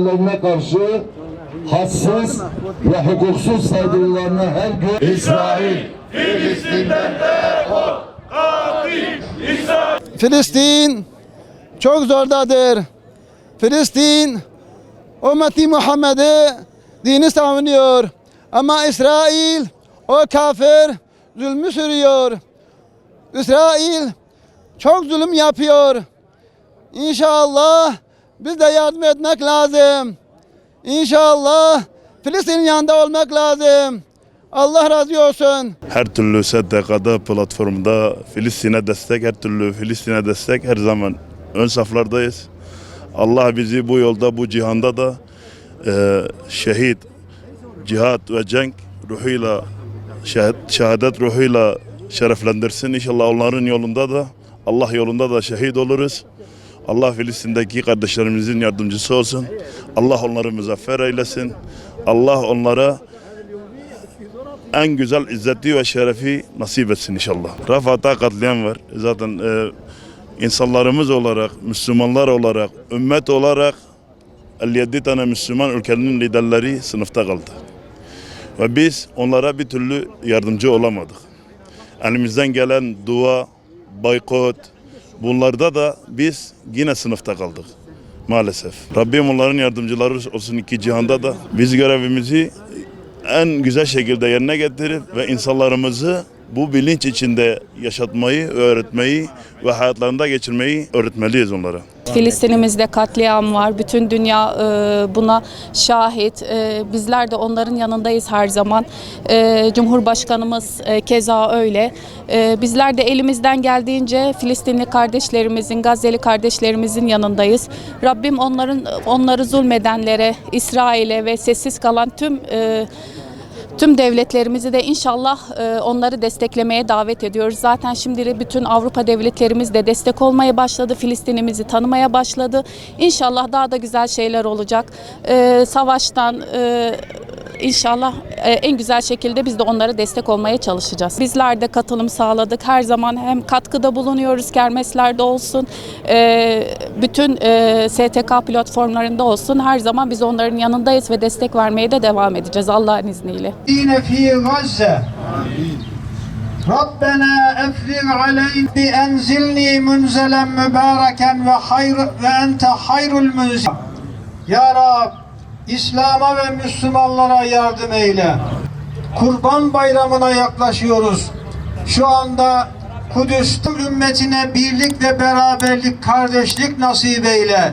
Lerine karşı hassas ve hukuksuz saldırılarına her gün İsrail Filistin çok zordadır. Filistin ümmeti Muhammed'e dini savunuyor. Ama İsrail o kafir zulmü sürüyor. İsrail çok zulüm yapıyor. İnşallah biz de yardım etmek lazım. İnşallah Filistin'in yanında olmak lazım. Allah razı olsun. Her türlü SDK'da, platformda Filistin'e destek, her türlü Filistin'e destek her zaman ön saflardayız. Allah bizi bu yolda, bu cihanda da e, şehit, cihat ve cenk ruhuyla, şehadet ruhuyla şereflendirsin. İnşallah onların yolunda da, Allah yolunda da şehit oluruz. Allah Filistin'deki kardeşlerimizin yardımcısı olsun. Allah onları muzaffer eylesin. Allah onlara en güzel izzeti ve şerefi nasip etsin inşallah. Rafah'ta katliam var. Zaten e, insanlarımız olarak, Müslümanlar olarak, ümmet olarak 57 tane Müslüman ülkenin liderleri sınıfta kaldı. Ve biz onlara bir türlü yardımcı olamadık. Elimizden gelen dua, boykot, bunlarda da biz yine sınıfta kaldık maalesef. Rabbim onların yardımcıları olsun iki cihanda da biz görevimizi en güzel şekilde yerine getirip ve insanlarımızı bu bilinç içinde yaşatmayı, öğretmeyi ve hayatlarında geçirmeyi öğretmeliyiz onlara. Filistin'imizde katliam var. Bütün dünya e, buna şahit. E, bizler de onların yanındayız her zaman. E, Cumhurbaşkanımız e, keza öyle. E, bizler de elimizden geldiğince Filistinli kardeşlerimizin, Gazze'li kardeşlerimizin yanındayız. Rabbim onların onları zulmedenlere, İsrail'e ve sessiz kalan tüm e, Tüm devletlerimizi de inşallah e, onları desteklemeye davet ediyoruz. Zaten şimdi bütün Avrupa devletlerimiz de destek olmaya başladı. Filistin'imizi tanımaya başladı. İnşallah daha da güzel şeyler olacak. E, Savaştan e, İnşallah e, en güzel şekilde biz de onlara destek olmaya çalışacağız. Bizler de katılım sağladık. Her zaman hem katkıda bulunuyoruz kermeslerde olsun, e, bütün e, STK platformlarında olsun. Her zaman biz onların yanındayız ve destek vermeye de devam edeceğiz Allah'ın izniyle. الذين في غزة ربنا افرغ علينا بأنزلني منزلا مباركا وخير وأنت خير المنزل Ya Rab İslam'a ve Müslümanlara yardım eyle. Kurban bayramına yaklaşıyoruz. Şu anda Kudüs ümmetine birlik ve beraberlik, kardeşlik nasip eyle.